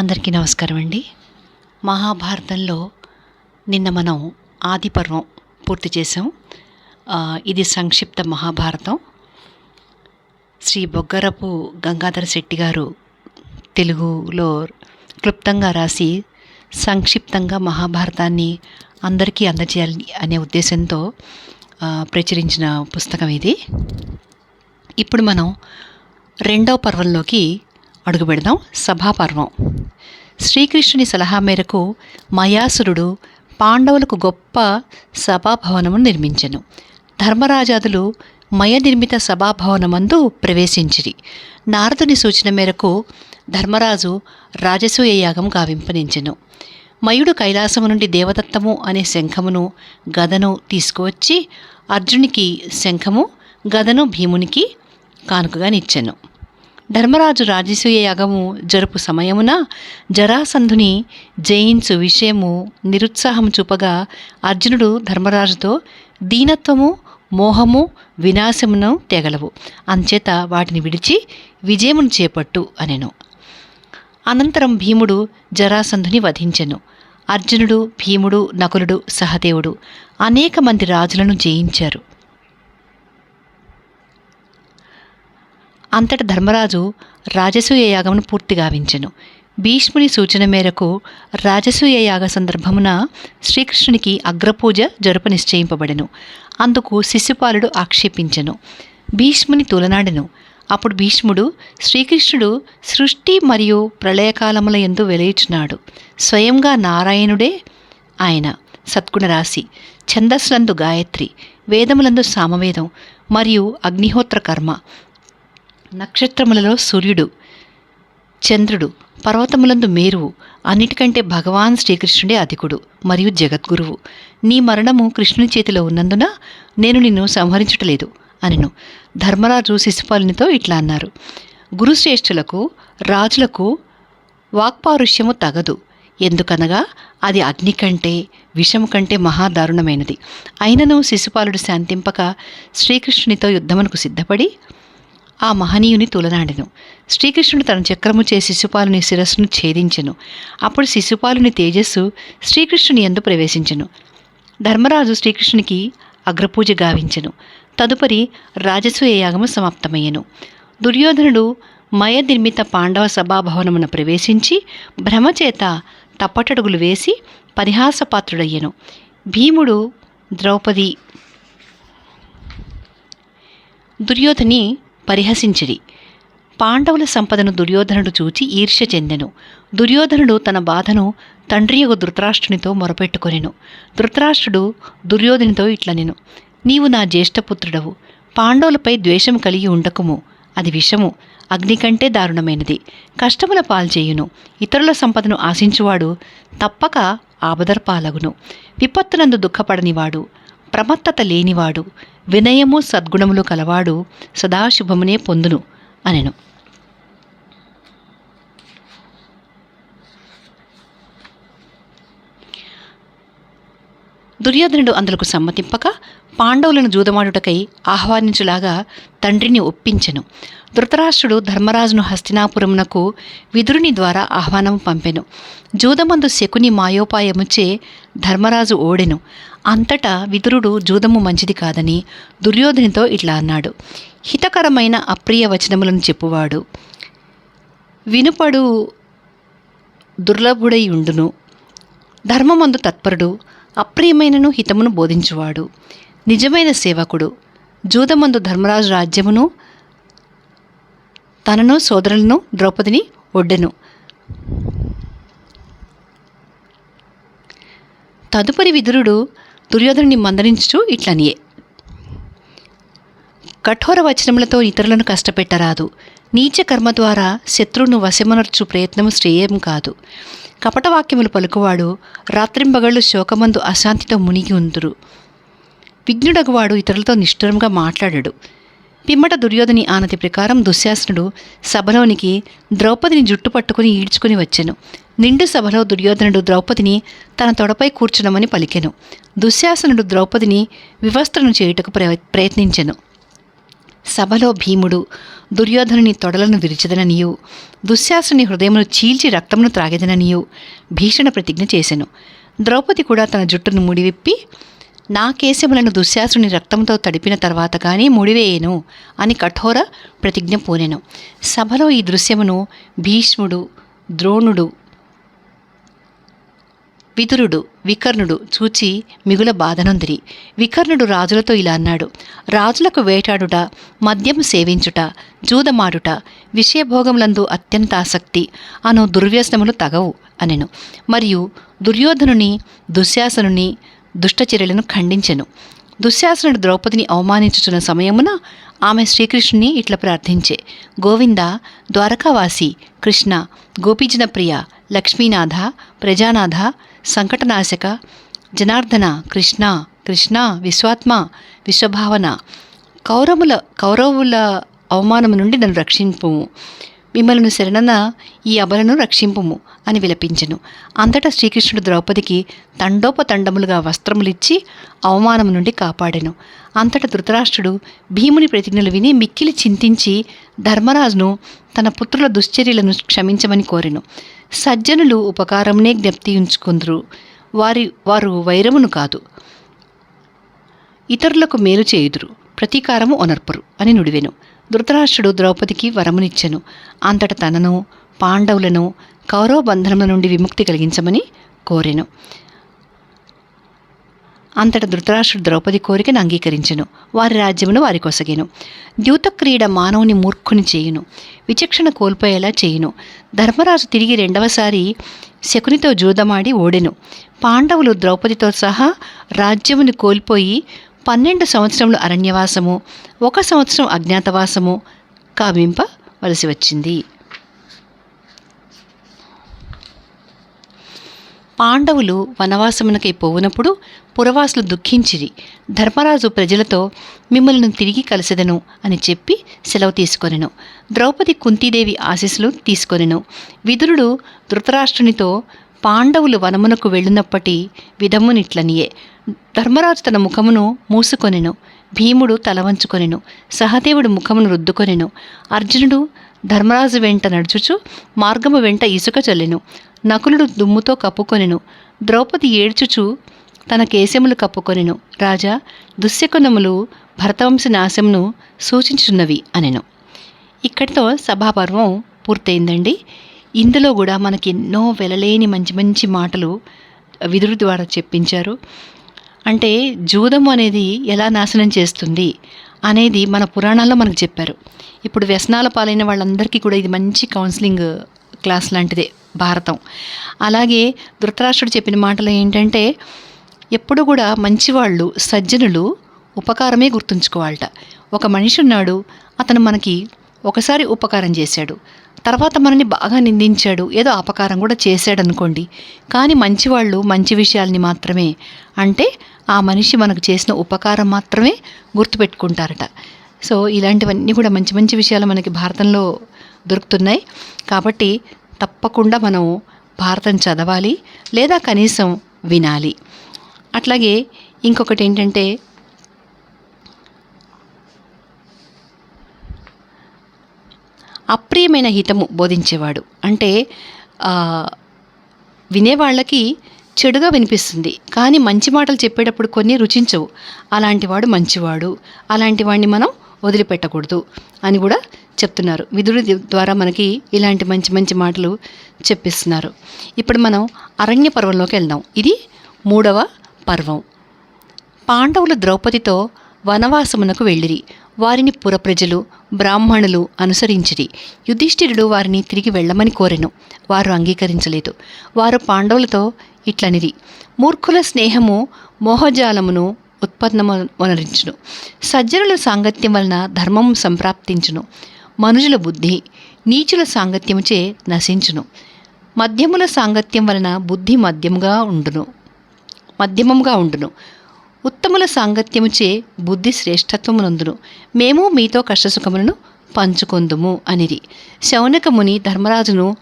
అందరికీ నమస్కారం అండి. మహాభారతంలో నిన్న మనం ఆదిపర్వం పూర్తి చేసాం ఇది సంక్షిప్త మహాభారతం. శ్రీ బొగ్గరపు గంగాధర శెట్టి గారు తెలుగులో క్లుప్తంగా రాసి సంక్షిప్తంగా మహాభారతాన్ని అందరికీ అందజేయాలి అనే ఉద్దేశంతో ప్రచురించిన పుస్తకం ఇది. ఇప్పుడు మనం రెండవ పర్వంలోకి అడుగు పెడదాం సభాపర్వం. శ్రీకృష్ణుని సలహా మేరకు మయాసురుడు పాండవులకు గొప్ప సభాభవనమును నిర్మించెను. ధర్మరాజాదులు మయ నిర్మిత సభాభవనమందు ప్రవేశించిరి. నారదుని సూచన మేరకు ధర్మరాజు రాజసూయ యాగం గావింపనించెను. మయుడు కైలాసము నుండి దేవదత్తము అనే శంఖమును గదను తీసుకువచ్చి అర్జునికి శంఖము గదను భీమునికి కానుకగా నిచ్చెను. ధర్మరాజు రాజసూయ యాగము జరుపు సమయమున జరాసంధుని జయించు విషయము నిరుత్సాహం చూపగా అర్జునుడు ధర్మరాజుతో దీనత్వము మోహము వినాశమును తెగలవు. అంచేత వాటిని విడిచి విజయమును చేపట్టు అనెను. అనంతరం భీముడు జరాసంధుని వధించెను. అర్జునుడు భీముడు నకులుడు సహదేవుడు అనేక మంది రాజులను జయించారు. అంతట ధర్మరాజు రాజసూయ యాగమును పూర్తి గావించెను. భీష్ముని సూచన మేరకు రాజసూయ యాగ సందర్భమున శ్రీకృష్ణునికి అగ్రపూజ జరుపు నిశ్చయింపబడెను. అందుకు శిశుపాలుడు ఆక్షేపించెను. భీష్ముని తూలనాడెను. అప్పుడు భీష్ముడు శ్రీకృష్ణుడు సృష్టి మరియు ప్రళయకాలముల ఎందు వెలయుచున్నాడు. స్వయంగా నారాయణుడే ఆయన సద్గుణరాశి ఛందస్సులందు గాయత్రి వేదములందు సామవేదం మరియు అగ్నిహోత్ర కర్మ నక్షత్రములలో సూర్యుడు చంద్రుడు పర్వతములందు మేరువు అన్నిటికంటే భగవాన్ శ్రీకృష్ణుడే అధికుడు మరియు జగద్గురువు. నీ మరణము కృష్ణుని చేతిలో ఉన్నందున నేను నిన్ను సంహరించుటలేదు అనెను. ధర్మరాజు శిశుపాలునితో ఇట్లా అన్నారు. గురుశ్రేష్ఠులకు రాజులకు వాక్పారుష్యము తగదు. ఎందుకనగా అది అగ్ని కంటే విషము కంటే మహాదారుణమైనది. అయినను శిశుపాలుడు శాంతింపక శ్రీకృష్ణునితో యుద్ధమునకు సిద్ధపడి ఆ మహనీయుని తులనాడెను. శ్రీకృష్ణుడు తన చక్రము చే శిశుపాలుని శిరస్సును ఛేదించెను. అప్పుడు శిశుపాలుని తేజస్సు శ్రీకృష్ణుని ఎందు ప్రవేశించెను. ధర్మరాజు శ్రీకృష్ణునికి అగ్రపూజ గావించెను. తదుపరి రాజసూయ యాగము సమాప్తమయ్యెను. దుర్యోధనుడు మయ నిర్మిత పాండవ సభాభవనమున ప్రవేశించి భ్రమచేత తప్పటడుగులు వేసి పరిహాసపాత్రుడయ్యను. భీముడు ద్రౌపది. దుర్యోధని పరిహసించిరి. పాండవుల సంపదను దుర్యోధనుడు చూచి ఈర్ష్య చెందెను. దుర్యోధనుడు తన బాధను తండ్రి యొక్క ధృతరాష్ట్రునితో మొరపెట్టుకొనెను. ధృతరాష్ట్రుడు దుర్యోధనితో ఇట్లనెను నీవు నా జ్యేష్ఠపుత్రుడవు. పాండవులపై ద్వేషం కలిగి ఉండకుము. అది విషము. అగ్ని కంటే దారుణమైనది. కష్టముల పాల్చేయును ఇతరుల సంపదను ఆశించువాడు తప్పక ఆబదర్పాలగును విపత్తునందు దుఃఖపడనివాడు. ప్రమత్తత లేనివాడు. వినయము సద్గుణములు కలవాడు సదాశుభమునే పొందును అనెను. దుర్యోధనుడు అందులకు సమ్మతింపక పాండవులను జూదమాడుటకై ఆహ్వానించులాగా తండ్రిని ఒప్పించెను. ధృతరాష్ట్రుడు ధర్మరాజును హస్తినాపురమునకు విదురుని ద్వారా ఆహ్వానం పంపెను. జూదమందు శకుని మాయోపాయముచే ధర్మరాజు ఓడెను. అంతటా విదురుడు జూదము మంచిది కాదని దుర్యోధనితో ఇట్లా అన్నాడు. హితకరమైన అప్రియ వచనములను చెప్పువాడు. వినుపడు దుర్లభుడై ఉండును ధర్మమందు తత్పరుడు అప్రియమైనను హితమును బోధించువాడు. నిజమైన సేవకుడు. జూదమందు ధర్మరాజు రాజ్యమును తనను సోదరులను ద్రౌపదిని ఒడ్డెను. తదుపరి విదురుడు దుర్యోధనుని మందలించుచు ఇట్లనియే. కఠోర వచనములతో ఇతరులను కష్టపెట్టరాదు. నీచ కర్మ ద్వారా శత్రువును వశమనర్చు ప్రయత్నము శ్రేయం కాదు. కపటవాక్యములు పలుకువాడు రాత్రింబగళ్ళు శోకమందు అశాంతితో మునిగి ఉందురు. విఘ్నుడగువాడు ఇతరులతో నిష్ఠురంగా మాట్లాడాడు. పిమ్మట దుర్యోధని ఆనతి ప్రకారం దుశ్శాసనుడు సభలోనికి ద్రౌపదిని జుట్టు పట్టుకుని ఈడ్చుకుని వచ్చెను. నిండు సభలో దుర్యోధనుడు ద్రౌపదిని తన తొడపై కూర్చునమని పలికెను. దుశ్శాసనుడు ద్రౌపదిని వివస్త్రను చేయుటకు ప్రయత్నించెను. సభలో భీముడు దుర్యోధనుని తొడలను విరిచదననియు దుశ్శాసుని హృదయమును చీల్చి రక్తమును త్రాగెదననియు భీషణ ప్రతిజ్ఞ చేసెను. ద్రౌపది కూడా తన జుట్టును ముడివిప్పి నా కేశములను దుశ్శాసుని రక్తంతో తడిపిన తర్వాత కానీ ముడివేయను అని కఠోర ప్రతిజ్ఞ పూనెను. సభలో ఈ దృశ్యమును భీష్ముడు ద్రోణుడు విదురుడు వికర్ణుడు చూచి మిగుల బాధనొందిరి. వికర్ణుడు రాజులతో ఇలా అన్నాడు రాజులకు వేటాడుట మద్యం సేవించుట జూదమాడుట విషయభోగములందు అత్యంత ఆసక్తి అను దుర్వ్యసనములు తగవు అనెను. మరియు దుర్యోధనుని దుశ్శాసనుని దుష్టచర్యలను ఖండించెను. దుశ్శాసనుడు ద్రౌపదిని అవమానించుచున్న సమయమున ఆమె శ్రీకృష్ణుని ఇట్లా ప్రార్థించే. గోవింద ద్వారకావాసి కృష్ణ గోపీజన ప్రియ లక్ష్మీనాథ ప్రజానాథ సంకటనాశక జనార్దన కృష్ణ కృష్ణ విశ్వాత్మ విశ్వభావన కౌరవుల కౌరవుల అవమానము నుండి నన్ను రక్షింపు మిమ్మల్ని శరణన ఈ అబలను రక్షింపుము అని విలపించెను. అంతటా శ్రీకృష్ణుడు ద్రౌపదికి తండోపతండములుగా వస్త్రములిచ్చి అవమానం నుండి కాపాడెను. అంతటా ధృతరాష్ట్రుడు భీముని ప్రతిజ్ఞలు విని మిక్కిలి చింతించి ధర్మరాజును తన పుత్రుల దుశ్చర్యలను క్షమించమని కోరెను. సజ్జనులు ఉపకారమునే జ్ఞప్తి ఉంచుకుందరు వారి వారు వైరమును కాదు. ఇతరులకు మేలు చేయుదురు. ప్రతీకారము ఒనర్పరు అని నుడివెను. ధృతరాష్ట్రుడు ద్రౌపదికి వరమునిచ్చెను. అంతట తనను పాండవులను కౌరవ బంధనముల నుండి విముక్తి కలిగించమని కోరెను. అంతట ధృతరాష్ట్రుడు ద్రౌపది కోరికను అంగీకరించెను. వారి రాజ్యమును వారి కొసగేను. ద్యూతక్రీడ మానవుని మూర్ఖుని చేయును. విచక్షణ కోల్పోయేలా చేయును. ధర్మరాజు తిరిగి రెండవసారి శకునితో జూదమాడి ఓడెను. పాండవులు ద్రౌపదితో సహా రాజ్యమును కోల్పోయి పన్నెండు సంవత్సరములు అరణ్యవాసము ఒక సంవత్సరం అజ్ఞాతవాసము కావింపవలసి వచ్చింది. పాండవులు వనవాసమునకై పోవునప్పుడు పురవాసులు దుఃఖించిరి. ధర్మరాజు ప్రజలతో మిమ్మల్ని తిరిగి కలిసెదను అని చెప్పి సెలవు తీసుకొనెను. ద్రౌపది కుంతీదేవి ఆశీస్సులు తీసుకొనెను. విదురుడు ధృతరాష్ట్రునితో పాండవులు వనమునకు వెళ్ళినప్పటి విధమునిట్లనియే. ధర్మరాజు తన ముఖమును మూసుకొనెను భీముడు తల వంచుకొనెను సహదేవుడు ముఖమును రుద్దుకొనెను. అర్జునుడు ధర్మరాజు వెంట నడుచుచు మార్గము వెంట ఇసుక చల్లెను నకులుడు దుమ్ముతో కప్పుకొనెను ద్రౌపది ఏడ్చుచు తన కేశములు కప్పుకొనెను. రాజా దుశ్శకునములు భరతవంశ నాశమును సూచించున్నవి అనెను. ఇక్కడితో సభాపర్వం పూర్తయిందండి. ఇందులో కూడా మనకి ఎన్నో వెలలేని మంచి మంచి మాటలు విదురు ద్వారా చెప్పించారు. అంటే జూదము అనేది ఎలా నాశనం చేస్తుంది అనేది మన పురాణాల్లో మనకు చెప్పారు. ఇప్పుడు వ్యసనాల పాలైన వాళ్ళందరికీ కూడా ఇది మంచి కౌన్సిలింగ్ క్లాస్ లాంటిదే భారతం. అలాగే ధృతరాష్ట్రుడు చెప్పిన మాటలు ఏంటంటే ఎప్పుడు కూడా మంచివాళ్ళు సజ్జనులు ఉపకారమే గుర్తుంచుకోవాలట. ఒక మనిషి ఉన్నాడు అతను మనకి ఒకసారి ఉపకారం చేశాడు. తర్వాత మనల్ని బాగా నిందించాడు ఏదో అపకారం కూడా చేశాడు అనుకోండి కానీ మంచివాళ్ళు మంచి విషయాల్ని మాత్రమే. అంటే ఆ మనిషి మనకు చేసిన ఉపకారం మాత్రమే గుర్తుపెట్టుకుంటారట. సో ఇలాంటివన్నీ కూడా మంచి మంచి విషయాలు మనకి భారతంలో దొరుకుతున్నాయి. కాబట్టి తప్పకుండా మనం భారతం చదవాలి లేదా కనీసం వినాలి. అట్లాగే ఇంకొకటి ఏంటంటే అప్రియమైన హితము బోధించేవాడు. అంటే వినేవాళ్ళకి చెడుగా వినిపిస్తుంది. కానీ మంచి మాటలు చెప్పేటప్పుడు కొన్ని రుచించవు. అలాంటివాడు మంచివాడు. అలాంటి వాడిని మనం వదిలిపెట్టకూడదు అని కూడా చెప్తున్నారు. విధుడి ద్వారా మనకి ఇలాంటి మంచి మంచి మాటలు చెప్పిస్తున్నారు. ఇప్పుడు మనం అరణ్య పర్వంలోకి వెళ్దాం. ఇది మూడవ పర్వం. పాండవులు ద్రౌపదితో వనవాసమునకు వెళ్ళిరి. వారిని పురప్రజలు బ్రాహ్మణులు అనుసరించిరి. యుధిష్ఠిరుడు వారిని తిరిగి వెళ్ళమని కోరెను. వారు అంగీకరించలేదు. వారు పాండవులతో ఇట్లనిది మూర్ఖుల స్నేహము మోహజాలమును ఉత్పన్నమనరించును. సజ్జనుల సాంగత్యం వలన ధర్మం సంప్రాప్తించును. మనుషుల బుద్ధి నీచుల సాంగత్యముచే నశించును. మధ్యముల సాంగత్యం వలన బుద్ధి మధ్యముగా ఉండును. మధ్యమముగా ఉండును. ఉత్తముల సాంగత్యముచే బుద్ధి శ్రేష్టత్వమునందును. మేము మీతో కష్టసుఖములను పంచుకొందుము అనిరి. శౌనకముని ధర్మరాజును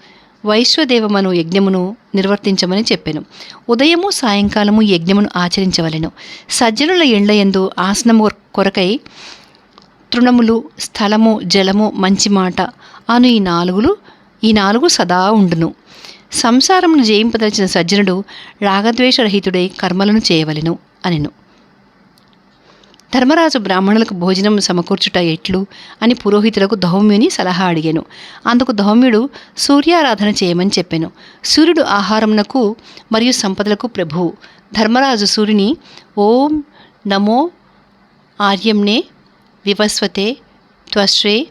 వైశ్వదేవమను యజ్ఞమును నిర్వర్తించమని చెప్పాను. ఉదయము సాయంకాలము యజ్ఞమును ఆచరించవలెను. సజ్జనుల ఎండ్లయందు ఆసనము కొరకై తృణములు స్థలము జలము మంచి మాట అను ఈ నాలుగులు ఈ నాలుగు సదా ఉండును. సంసారమును జయింపదలిచిన సజ్జనుడు రాగద్వేషరహితుడై కర్మలను చేయవలెను అనెను. ధర్మరాజు బ్రాహ్మణులకు భోజనం సమకూర్చుట ఎట్లు అని పురోహితులకు ధౌమ్యుని సలహా అడిగాను. అందుకు ధౌమ్యుడు సూర్యారాధన చేయమని చెప్పాను. సూర్యుడు ఆహారంనకు మరియు సంపదలకు ప్రభువు. ధర్మరాజు సూర్యుని ఓం నమో ఆర్యంనే వివస్వతే త్వశ్రే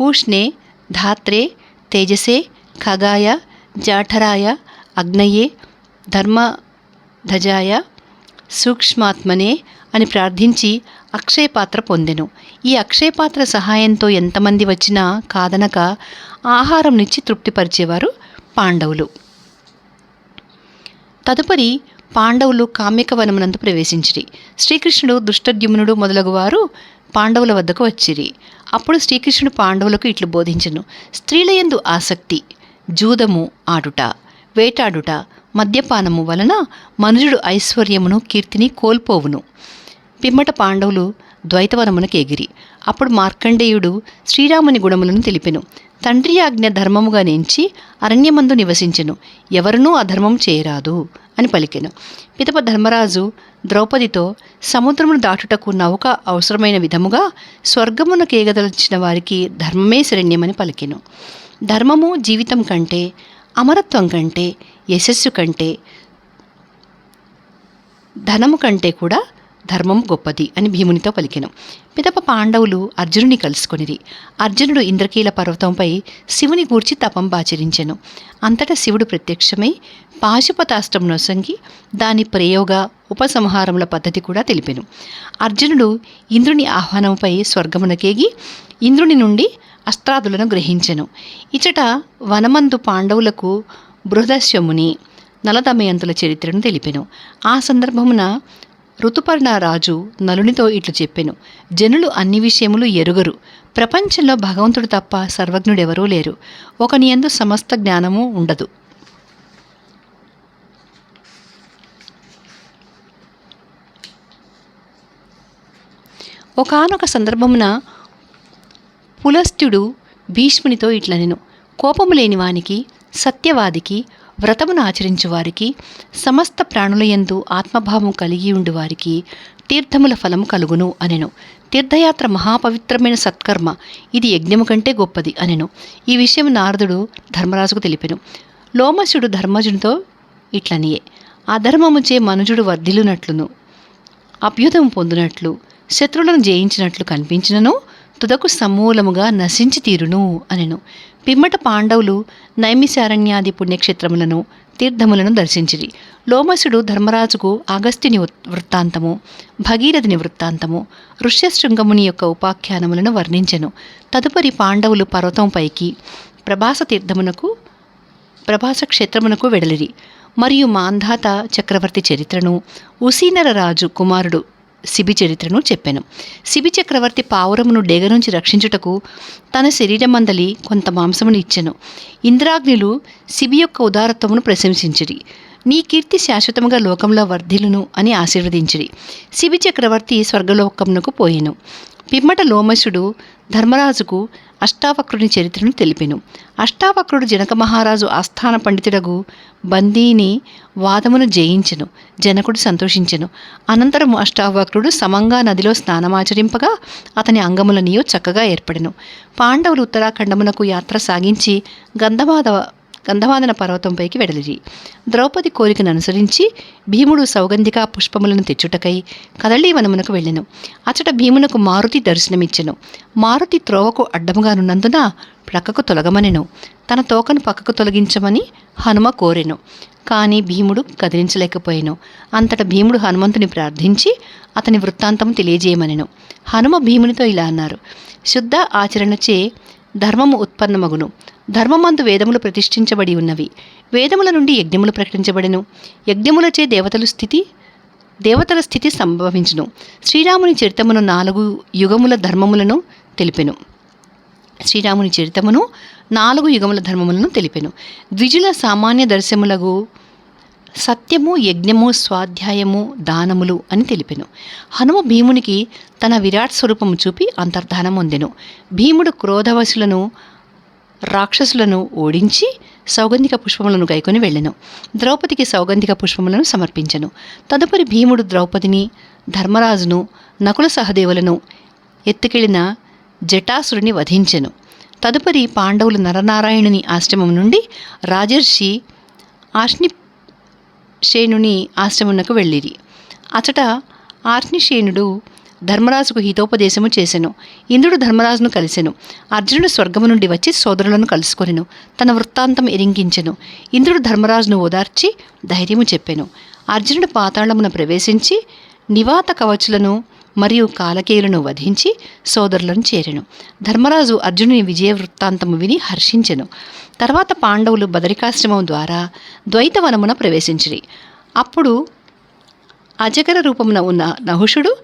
పూష్ణే ధాత్రే తేజసే ఖగాయ జాఠరాయ అగ్నయే ధర్మధజాయ సూక్ష్మాత్మనే అని ప్రార్థించి అక్షయపాత్ర పొందెను. ఈ అక్షయపాత్ర సహాయంతో ఎంతమంది వచ్చినా కాదనక ఆహారం నుంచి తృప్తిపరిచేవారు పాండవులు. తదుపరి పాండవులు కామ్యక వనమునందు ప్రవేశించిరి. శ్రీకృష్ణుడు దుష్టద్యుమ్నుడు మొదలగువారు పాండవుల వద్దకు వచ్చిరి. అప్పుడు శ్రీకృష్ణుడు పాండవులకు ఇట్లు బోధించెను. స్త్రీలయందు ఆసక్తి జూదము ఆడుట వేటాడుట మద్యపానము వలన మనుజుడు ఐశ్వర్యమును కీర్తిని కోల్పోవును. పిమ్మట పాండవులు ద్వైతవనమునకు ఎగిరి. అప్పుడు మార్కండేయుడు శ్రీరాముని గుణములను తెలిపెను. తండ్రి ఆజ్ఞ ధర్మముగా నేంచి అరణ్యమందు నివసించెను. ఎవరునూ అధర్మం చేయరాదు అని పలికెను. పితప ధర్మరాజు ద్రౌపదితో సముద్రమును దాటుటకు నౌక అవసరమైన విధముగా స్వర్గమును కేగదలిచిన వారికి ధర్మమే శరణ్యమని పలికెను. ధర్మము జీవితం కంటే అమరత్వం కంటే యశస్సు కంటే ధనము కంటే కూడా ధర్మం గొప్పది అని భీమునితో పలికెను. పిదప పాండవులు అర్జునుని కలుసుకొనిరి. అర్జునుడు ఇంద్రకీల పర్వతంపై శివుని గూర్చి తపం ఆచరించెను. అంతటా శివుడు ప్రత్యక్షమై పాశుపతాస్త్రం నొసంగి దాని ప్రయోగ ఉపసంహారముల పద్ధతి కూడా తెలిపెను. అర్జునుడు ఇంద్రుని ఆహ్వానంపై స్వర్గమునకేగి ఇంద్రుని నుండి అస్త్రాదులను గ్రహించెను. ఇచట వనమందు పాండవులకు బృహదశ్యముని నలదమయంతుల చరిత్రను తెలిపెను. ఆ సందర్భమున ఋతుపర్ణ రాజు నలునితో ఇట్లు చెప్పెను. జనులు అన్ని విషయములు ఎరుగరు. ప్రపంచంలో భగవంతుడు తప్ప సర్వజ్ఞుడెవరూ లేరు. ఒకని యందు సమస్త జ్ఞానము ఉండదు. ఒకానొక సందర్భమున పులస్త్యుడు భీష్మునితో ఇట్లనెను. కోపము లేని వానికి సత్యవాదికి వ్రతమును ఆచరించు వారికి సమస్త ప్రాణులయందు ఆత్మభావం కలిగి ఉండు వారికి తీర్థముల ఫలము కలుగును అనెను. తీర్థయాత్ర మహాపవిత్రమైన సత్కర్మ ఇది యజ్ఞము కంటే గొప్పది అనెను. ఈ విషయం నారదుడు ధర్మరాజుకు తెలిపెను. లోమశుడు ధర్మజునితో ఇట్లనియే అధర్మముచే మనుజుడు వర్ధిల్లునట్లును అభ్యుదం పొందినట్లు శత్రువులను జయించినట్లు కనిపించినను తుదకు సమూలముగా నశించి తీరును అనెను. పిమ్మట పాండవులు నైమిశారణ్యాది పుణ్యక్షేత్రములను తీర్థములను దర్శించిరి. లోమసుడు ధర్మరాజుకు అగస్త్యుని వృత్తాంతము భగీరథుని వృత్తాంతము ఋష్యశృంగముని యొక్క ఉపాఖ్యానములను వర్ణించెను. తదుపరి పాండవులు పర్వతంపైకి ప్రభాస తీర్థమునకు ప్రభాస క్షేత్రమునకు వెడలిరి. మరియు మాంధాత చక్రవర్తి చరిత్రను ఉసీనర రాజు కుమారుడు శిబి చరిత్రను చెప్పాను. శిబి చక్రవర్తి పావురమును డేగ నుంచి రక్షించుటకు తన శరీరమందలి కొంత మాంసమును ఇచ్చెను. ఇంద్రాగ్నిలు శిబి యొక్క ఉదారత్వమును ప్రశంసించిరి. నీ కీర్తి శాశ్వతముగా లోకంలో వర్ధిలును అని ఆశీర్వదించిరి. శిబి చక్రవర్తి స్వర్గలోకమునకు పోయెను. పిమ్మట లోమశుడు ధర్మరాజుకు అష్టావక్రుని చరిత్రను తెలిపెను. అష్టావక్రుడు జనక మహారాజు ఆస్థాన పండితుడగు బందీని వాదమును జయించెను జనకుడు సంతోషించెను. అనంతరం అష్టావక్రుడు సమంగా నదిలో స్నానమాచరింపగా అతని అంగములనియో చక్కగా ఏర్పడెను. పాండవులు ఉత్తరాఖండమునకు యాత్ర సాగించి గంధమాధవ గంధమాదన పర్వతంపైకి వెడలిరి. ద్రౌపది కోరికను అనుసరించి భీముడు సౌగంధిక పుష్పములను తెచ్చుటకై కదళీవనమునకు వెళ్ళెను. అచట భీమునకు మారుతి దర్శనమిచ్చెను. మారుతి త్రోవకు అడ్డముగానున్నందున ప్రక్కకు తొలగమనెను. తన తోకను పక్కకు తొలగించమని హనుమ కోరెను. కానీ భీముడు కదిలించలేకపోయాను. అంతట భీముడు హనుమంతుని ప్రార్థించి అతని వృత్తాంతం తెలియజేయమనెను. హనుమ భీమునితో ఇలా అన్నారు. శుద్ధ ఆచరణచే ధర్మము ఉత్పన్నమగును. ధర్మమందు వేదములు ప్రతిష్ఠించబడి ఉన్నవి. వేదముల నుండి యజ్ఞములు ప్రకటించబడెను. యజ్ఞములచే దేవతలు స్థితి దేవతల స్థితి సంభవించును. శ్రీరాముని చరితమును నాలుగు యుగముల ధర్మములను తెలిపెను. శ్రీరాముని చరితమును నాలుగు యుగముల ధర్మములను తెలిపెను. ద్విజుల సామాన్య దర్శములకు సత్యము యజ్ఞము స్వాధ్యాయము దానములు అని తెలిపెను. హనుమ భీమునికి తన విరాట్ స్వరూపము చూపి అంతర్ధానం పొందెను. భీముడు క్రోధవశులను రాక్షసులను ఓడించి సౌగంధిక పుష్పములను గైకొని వెళ్ళెను. ద్రౌపదికి సౌగంధిక పుష్పములను సమర్పించెను. తదుపరి భీముడు ద్రౌపదిని ధర్మరాజును నకుల సహదేవులను ఎత్తుకెళ్ళిన జటాసురుని వధించెను. తదుపరి పాండవులు నరనారాయణుని ఆశ్రమం నుండి రాజర్షి ఆష్ని ఆశ్రమమునకు ఆశ్రమునకు వెళ్ళిరి. అచట ఆర్నిశేనుడు ధర్మరాజుకు హితోపదేశము చేసెను. ఇంద్రుడు ధర్మరాజును కలిసెను. అర్జునుడు స్వర్గము నుండి వచ్చి సోదరులను కలుసుకొనెను. తన వృత్తాంతం ఎరింగించెను. ఇంద్రుడు ధర్మరాజును ఓదార్చి ధైర్యము చెప్పెను. అర్జునుడు పాతాళమున ప్రవేశించి నివాత కవచులను మరియు కాలకేయులను వధించి సోదరులను చేరెను. ధర్మరాజు అర్జునుని విజయ వృత్తాంతము విని హర్షించెను. తర్వాత పాండవులు బదరికాశ్రమం ద్వారా ద్వైతవనమున ప్రవేశించిరి. అప్పుడు అజగర రూపమున ఉన్న నహుషుడు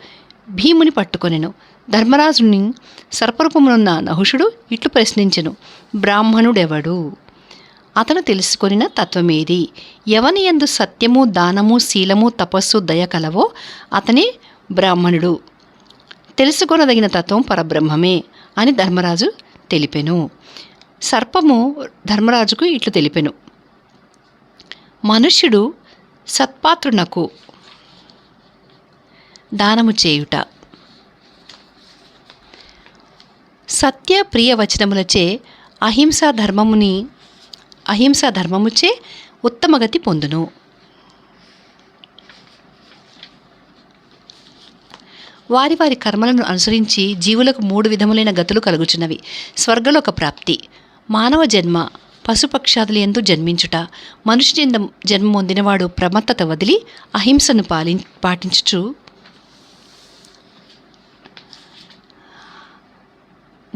భీముని పట్టుకొనెను. ధర్మరాజుని సర్పరూపమునున్న నహుషుడు ఇట్లు ప్రశ్నించెను. బ్రాహ్మణుడెవడు? అతను తెలుసుకొనిన తత్వమేది? ఎవని ఎందు సత్యము దానము శీలము తపస్సు దయ కలవో అతనే బ్రాహ్మణుడు. తెలుసుకొనదగిన తత్వం పరబ్రహ్మమే అని ధర్మరాజు తెలిపెను. సర్పము ధర్మరాజుకు ఇట్లు తెలిపెను. మనుష్యుడు సత్పాత్రునకు దానము చేయుట. సత్య ప్రియ వచనములచే అహింసా ధర్మముని అహింసా ధర్మముచే ఉత్తమగతి పొందును. వారి వారి కర్మలను అనుసరించి జీవులకు మూడు విధములైన గతులు కలుగుచున్నవి. స్వర్గలోక ప్రాప్తి. మానవ జన్మ పశుపక్షాదులు ఎందు జన్మించుట. మనుష్య జన్మ జన్మ పొందినవాడు ప్రమత్తత వదిలి అహింసను పాలి పాటించుచు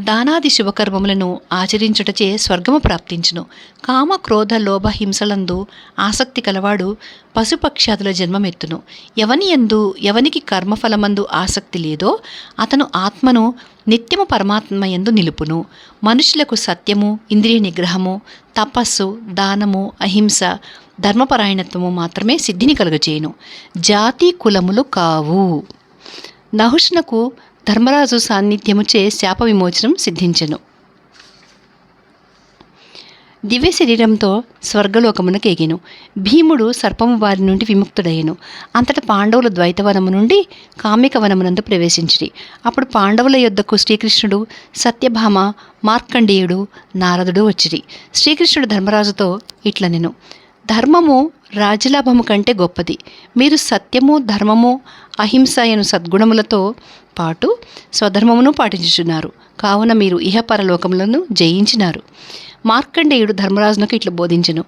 దానాది శుభకర్మములను ఆచరించుటచే స్వర్గము ప్రాప్తించును. కామ క్రోధ లోభ హింసలందు ఆసక్తి కలవాడు పశుపక్షాదుల జన్మమెత్తును. ఎవని ఎందు ఎవనికి కర్మఫలమందు ఆసక్తి లేదో అతను ఆత్మను నిత్యము పరమాత్మ ఎందు నిలుపును. మనుషులకు సత్యము ఇంద్రియ నిగ్రహము తపస్సు దానము అహింస ధర్మపరాయణత్వము మాత్రమే సిద్ధిని కలుగజేయును. జాతి కులములు కావు. నహుష్నకు ధర్మరాజు సాన్నిధ్యముచే శాప విమోచనం సిద్ధించెను. దివ్య శరీరంతో స్వర్గలోకమునకు ఎగిను. భీముడు సర్పము వారి నుండి విముక్తుడయ్యను. అంతట పాండవులు ద్వైతవనము నుండి కామిక వనమునందు ప్రవేశించిరి. అప్పుడు పాండవుల యొద్దకు శ్రీకృష్ణుడు సత్యభామ మార్కండేయుడు నారదుడు వచ్చిరి. శ్రీకృష్ణుడు ధర్మరాజుతో ఇట్ల నేను ధర్మము రాజలాభము కంటే గొప్పది. మీరు సత్యము ధర్మము అహింస అను సద్గుణములతో పాటు స్వధర్మమును పాటించుచున్నారు. కావున మీరు ఇహపరలోకములను జయించినారు. మార్కండేయుడు ధర్మరాజునకు ఇట్లు బోధించను.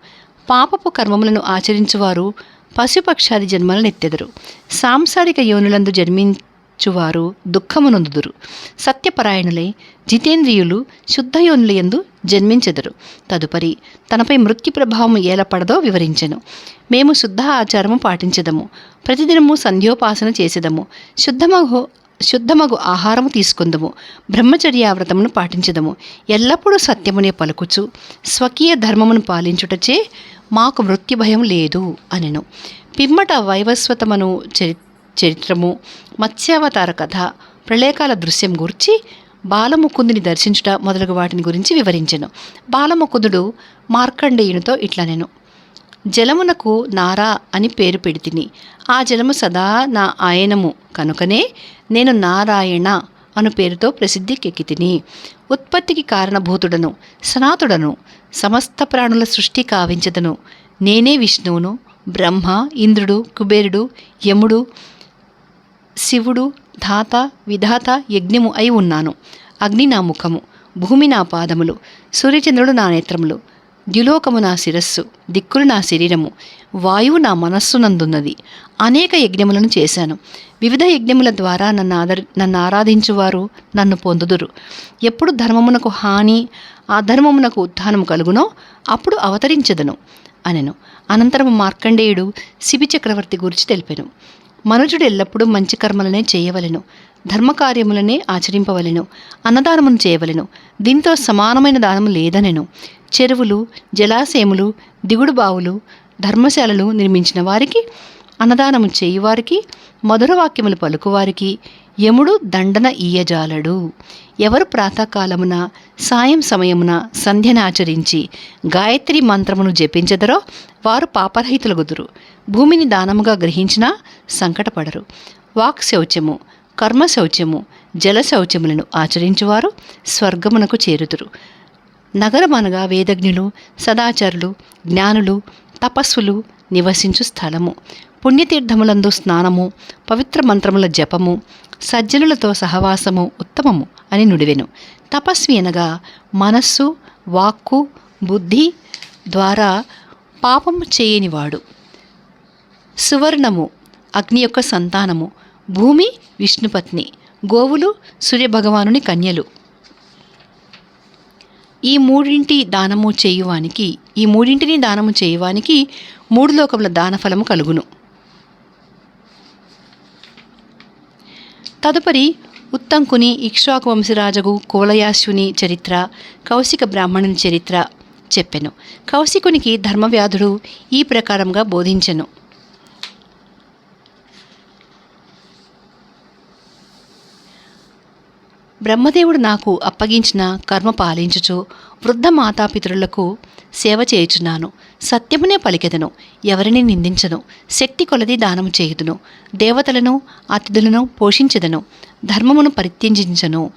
పాపపు కర్మములను ఆచరించువారు పశుపక్షాది జన్మలను ఎత్తెదరు సాంసారిక యోనులందు జన్మించువారు దుఃఖమునందుదురు. సత్యపరాయణులై జితేంద్రియులు శుద్ధయోనుల యందు జన్మించెదరు. తదుపరి తనపై మృత్యు ప్రభావం ఏలపడదో వివరించెను. మేము శుద్ధ ఆచారము పాటించదము. ప్రతిదినము సంధ్యోపాసన చేసేదము. శుద్ధమగు శుద్ధమగు ఆహారము తీసుకుందము. బ్రహ్మచర్యావ్రతమును పాటించదము. ఎల్లప్పుడూ సత్యమునే పలుకుచు స్వకీయ ధర్మమును పాలించుటచే మాకు మృత్యు భయం లేదు అనెను. పిమ్మట వైవస్వతమను చరి చరిత్రము మత్స్యావతార కథ ప్రళయకాల దృశ్యం గురించి బాలముకుందుని దర్శించుట మొదలగు వాటిని గురించి వివరించెను. బాలముకుందుడు మార్కండేయునితో ఇట్లా నేను జలమునకు నారా అని పేరు పెడితిని. ఆ జలము సదా నా ఆయనము. కనుకనే నేను నారాయణ అను పేరుతో ప్రసిద్ధికెక్కితిని. ఉత్పత్తికి కారణభూతుడను సనాతుడను సమస్త ప్రాణుల సృష్టి కావించదను. నేనే విష్ణువును బ్రహ్మ ఇంద్రుడు కుబేరుడు యముడు శివుడు ధాత విధాత యజ్ఞము అయి ఉన్నాను. అగ్ని నా ముఖము భూమి నా పాదములు సూర్యచంద్రుడు నా నేత్రములు. ద్యులోకము నా శిరస్సు దిక్కులు నా శరీరము వాయువు నా మనస్సునందున్నది అనేక యజ్ఞములను చేశాను. వివిధ యజ్ఞముల ద్వారా నన్ను ఆదరి నన్ను ఆరాధించువారు నన్ను పొందుదురు. ఎప్పుడు ధర్మమునకు హాని అధర్మమునకు ఉత్థానము కలుగునో అప్పుడు అవతరించదను అనెను. అనంతరం మార్కండేయుడు శిబి చక్రవర్తి గురించి తెలిపెను. మనుజుడు ఎల్లప్పుడూ మంచి కర్మలనే చేయవలెను ధర్మకార్యములనే ఆచరింపవలెను అన్నదానమును చేయవలెను దీంతో సమానమైన దానము లేదనెను. చెరువులు జలాశయములు దిగుడు బావులు ధర్మశాలలు నిర్మించిన వారికి అన్నదానము చేయువారికి మధుర వాక్యములు పలుకువారికి యముడు దండన ఈయజాలడు. ఎవరు ప్రాతకాలమున సాయం సమయమున సంధ్యనాచరించి గాయత్రి మంత్రమును జపించదరో వారు పాపరహితులగుదురు. భూమిని దానముగా గ్రహించినా సంకటపడరు. వాక్ శౌచము కర్మ శౌచము జల శౌచములను ఆచరించువారు స్వర్గమునకు చేరుదురు. నగరమనగా వేదజ్ఞులు సదాచారులు జ్ఞానులు తపస్సులు నివసించు స్థలము. పుణ్యతీర్థములందు స్నానము పవిత్ర మంత్రముల జపము సజ్జనులతో సహవాసము ఉత్తమము అని నుడివెను. తపస్వి అనగా మనస్సు వాక్కు బుద్ధి ద్వారా పాపము చేయనివాడు. సువర్ణము అగ్ని యొక్క సంతానము భూమి విష్ణుపత్ని గోవులు సూర్యభగవానుని కన్యలు. ఈ మూడింటి దానము చేయువానికి ఈ మూడింటిని దానము చేయువానికి మూడు లోకముల దానఫలము కలుగును. తదుపరి ఉత్తంకుని ఇక్ష్వాకు వంశరాజగు కోలయాశుని చరిత్ర కౌశిక బ్రాహ్మణుని చరిత్ర చెప్పెను. కౌశికునికి ధర్మవ్యాధుడు ఈ ప్రకారంగా బోధించెను. బ్రహ్మదేవుడు నాకు అప్పగించిన కర్మ పాలించుచు వృద్ధ మాతాపితరులకు సేవ చేయుచున్నాను. సత్యమునే పలికెదను ఎవరిని నిందించను శక్తి కొలది దానము చేయుదును దేవతలను అతిథులను పోషించెదను ధర్మమును పరిత్యంజించను.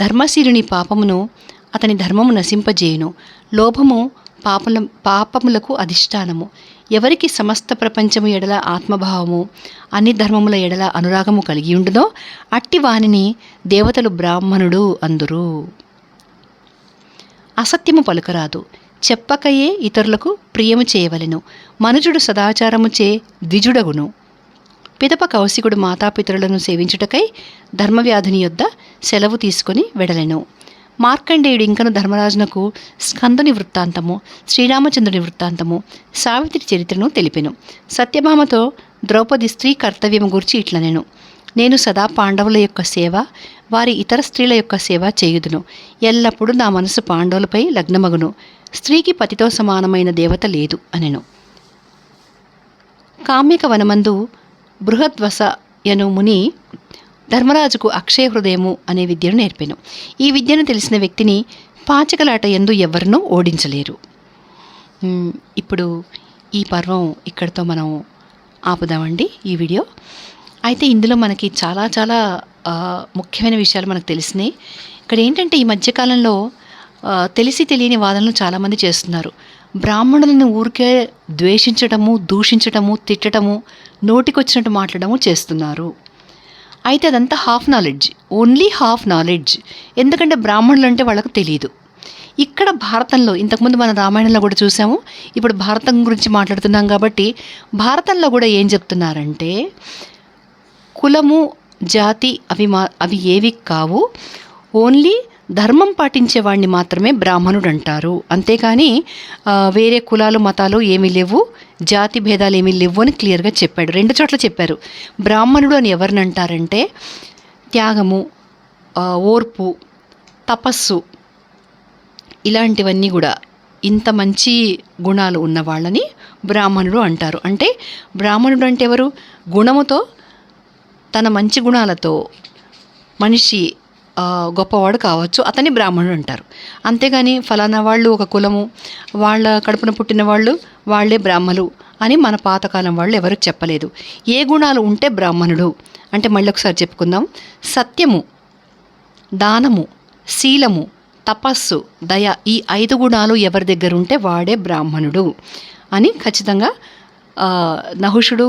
ధర్మశీలుని పాపమును అతని ధర్మము నశింపజేయును. లోభము పాపల పాపములకు అధిష్టానము. ఎవరికి సమస్త ప్రపంచము ఎడల ఆత్మభావము అన్ని ధర్మముల ఎడల అనురాగము కలిగి ఉండునో అట్టి వానిని దేవతలు బ్రాహ్మణుడు అందురు. అసత్యము పలుకరాదు. చెప్పకయే ఇతరులకు ప్రియము చేయవలెను. మనుజుడు సదాచారముచే ద్విజుడగును. పిదప కౌశికుడు మాతాపితరులను సేవించుటకై ధర్మవ్యాధుని యొద్ద సెలవు తీసుకొని వెడలెను. మార్కండేయుడు ఇంకను ధర్మరాజునకు స్కందుని వృత్తాంతము శ్రీరామచంద్రుని వృత్తాంతము సావిత్రి చరిత్రను తెలిపెను. సత్యభామతో ద్రౌపది స్త్రీ కర్తవ్యము గురించి ఇట్లనెను. నేను సదా పాండవుల యొక్క సేవ వారి ఇతర స్త్రీల యొక్క సేవ చేయుదును. ఎల్లప్పుడూ నా మనసు పాండవులపై లగ్నమగును. స్త్రీకి పతితో సమానమైన దేవత లేదు అనెను. కామ్యక వనమందు బృహద్వస యను ముని ధర్మరాజుకు అక్షయ హృదయము అనే విద్యను నేర్పాను. ఈ విద్యను తెలిసిన వ్యక్తిని పాచకలాట ఎందు ఎవరినూ ఓడించలేరు. ఇప్పుడు ఈ పర్వం ఇక్కడితో మనం ఆపుదామండి ఈ వీడియో. అయితే ఇందులో మనకి చాలా చాలా ముఖ్యమైన విషయాలు మనకు తెలిసినాయి. ఇక్కడ ఏంటంటే ఈ మధ్యకాలంలో తెలిసి తెలియని వాదనలు చాలామంది చేస్తున్నారు. బ్రాహ్మణులను ఊరికే ద్వేషించటము దూషించటము తిట్టటము నోటికొచ్చినట్టు మాట్లాడము చేస్తున్నారు. అయితే అదంతా half knowledge only half knowledge. ఎందుకంటే బ్రాహ్మణులు అంటే వాళ్ళకు తెలియదు ఇక్కడ భారతంలో ఇంతకుముందు మన రామాయణంలో కూడా చూసాము. ఇప్పుడు భారతం గురించి మాట్లాడుతున్నాం కాబట్టి భారతంలో కూడా ఏం చెప్తున్నారంటే కులము జాతి అవి మా అవి ఏవి కావు. ఓన్లీ ధర్మం పాటించే వాడిని మాత్రమే బ్రాహ్మణుడు అంటారు అంతేకాని వేరే కులాలు మతాలు ఏమీ లేవు. జాతి భేదాలు ఏమీ లేవు అని క్లియర్గా చెప్పాడు. రెండు చోట్ల చెప్పారు. బ్రాహ్మణుడు అని ఎవరిని అంటారంటే త్యాగము ఓర్పు తపస్సు ఇలాంటివన్నీ కూడా ఇంత మంచి గుణాలు ఉన్న వాళ్ళని బ్రాహ్మణుడు అంటారు. అంటే బ్రాహ్మణుడు అంటే ఎవరు? గుణముతో తన మంచి గుణాలతో మనిషి గొప్పవాడు కావచ్చు. అతని బ్రాహ్మణుడు అంటారు. అంతేగాని ఫలానా వాళ్ళు ఒక కులము వాళ్ళ కడుపున పుట్టిన వాళ్ళు వాళ్ళే బ్రాహ్మలు అని మన పాతకాలం వాళ్ళు ఎవరు చెప్పలేదు. ఏ గుణాలు ఉంటే బ్రాహ్మణుడు? అంటే మళ్ళీ ఒకసారి చెప్పుకుందాం. సత్యము దానము శీలము తపస్సు దయ ఈ ఐదు గుణాలు ఎవరి దగ్గర ఉంటే వాడే బ్రాహ్మణుడు అని ఖచ్చితంగా నహుషుడు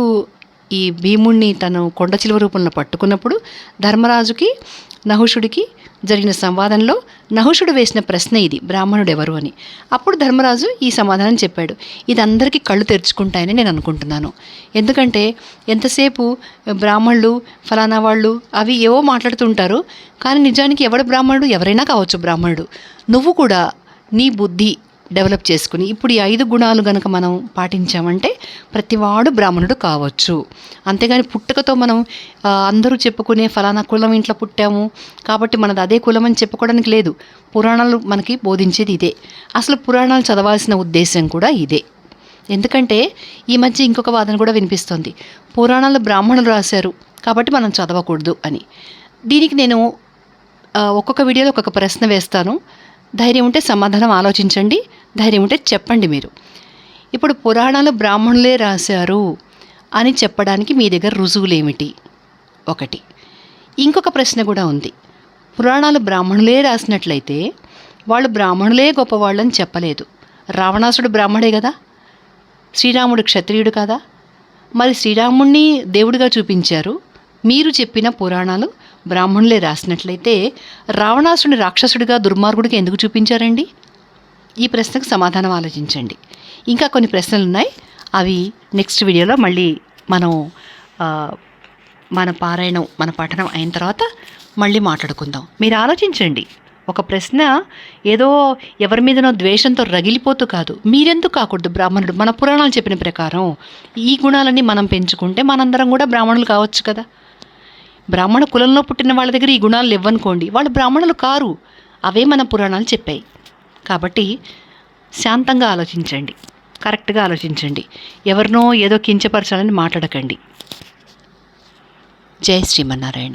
ఈ భీముణ్ణి తను కొండ చిలువ రూపంలో పట్టుకున్నప్పుడు ధర్మరాజుకి నహుషుడికి జరిగిన సంవాదంలో నహుషుడు వేసిన ప్రశ్న ఇది బ్రాహ్మణుడు ఎవరు అని. అప్పుడు ధర్మరాజు ఈ సమాధానం చెప్పాడు. ఇది అందరికీ కళ్ళు తెరుచుకుంటాయని నేను అనుకుంటున్నాను. ఎందుకంటే ఎంతసేపు బ్రాహ్మణులు ఫలానా వాళ్ళు అవి ఏవో మాట్లాడుతుంటారు కానీ నిజానికి ఎవడు బ్రాహ్మణుడు? ఎవరైనా కావచ్చు బ్రాహ్మణుడు. నువ్వు కూడా నీ బుద్ధి డెవలప్ చేసుకుని ఇప్పుడు ఈ ఐదు గుణాలు గనక మనం పాటించామంటే ప్రతివాడు బ్రాహ్మణుడు కావచ్చు. అంతేగాని పుట్టుకతో మనం అందరూ చెప్పుకునే ఫలానా కులం ఇంట్లో పుట్టాము కాబట్టి మనది అదే కులం అని చెప్పుకోవడానికి లేదు. పురాణాలు మనకి బోధించేది ఇదే. అసలు పురాణాలు చదవాల్సిన ఉద్దేశం కూడా ఇదే. ఎందుకంటే ఈ మధ్య ఇంకొక వాదన కూడా వినిపిస్తోంది. పురాణాలు బ్రాహ్మణులు రాశారు కాబట్టి మనం చదవకూడదు అని. దీనికి నేను ఒక్కొక్క వీడియోలో ఒక్కొక్క ప్రశ్న వేస్తాను. ధైర్యం ఉంటే సమాధానం ఆలోచించండి. ధైర్యం ఉంటే చెప్పండి మీరు. ఇప్పుడు పురాణాలు బ్రాహ్మణులే రాశారు అని చెప్పడానికి మీ దగ్గర రుజువులేమిటి? ఒకటి. ఇంకొక ప్రశ్న కూడా ఉంది. పురాణాలు బ్రాహ్మణులే రాసినట్లయితే వాళ్ళు బ్రాహ్మణులే గొప్పవాళ్ళని చెప్పలేదు. రావణాసుడు బ్రాహ్మణే కదా? శ్రీరాముడు క్షత్రియుడు కదా? మరి శ్రీరాముణ్ణి దేవుడిగా చూపించారు. మీరు చెప్పిన పురాణాలు బ్రాహ్మణులే రాసినట్లయితే రావణాసుడిని రాక్షసుడిగా దుర్మార్గుడికి ఎందుకు చూపించారండి? ఈ ప్రశ్నకు సమాధానం ఆలోచించండి. ఇంకా కొన్ని ప్రశ్నలు ఉన్నాయి అవి నెక్స్ట్ వీడియోలో మళ్ళీ మనం మన పారాయణం మన పఠనం అయిన తర్వాత మళ్ళీ మాట్లాడుకుందాం. మీరు ఆలోచించండి. ఒక ప్రశ్న ఏదో ఎవరి మీదనో ద్వేషంతో రగిలిపోతూ కాదు. మీరెందుకు కాకూడదు బ్రాహ్మణుడు? మన పురాణాలు చెప్పిన ప్రకారం ఈ గుణాలన్నీ మనం పెంచుకుంటే మనందరం కూడా బ్రాహ్మణులు కావచ్చు కదా. బ్రాహ్మణ కులంలో పుట్టిన వాళ్ళ దగ్గర ఈ గుణాలు ఇవ్వనుకోండి వాళ్ళు బ్రాహ్మణులు కారు. అవే మన పురాణాలు చెప్పాయి. కాబట్టి శాంతంగా ఆలోచించండి. కరెక్ట్గా ఆలోచించండి. ఎవరినో ఏదో కించపరచాలని మాట్లాడకండి. జై శ్రీమన్నారాయణ.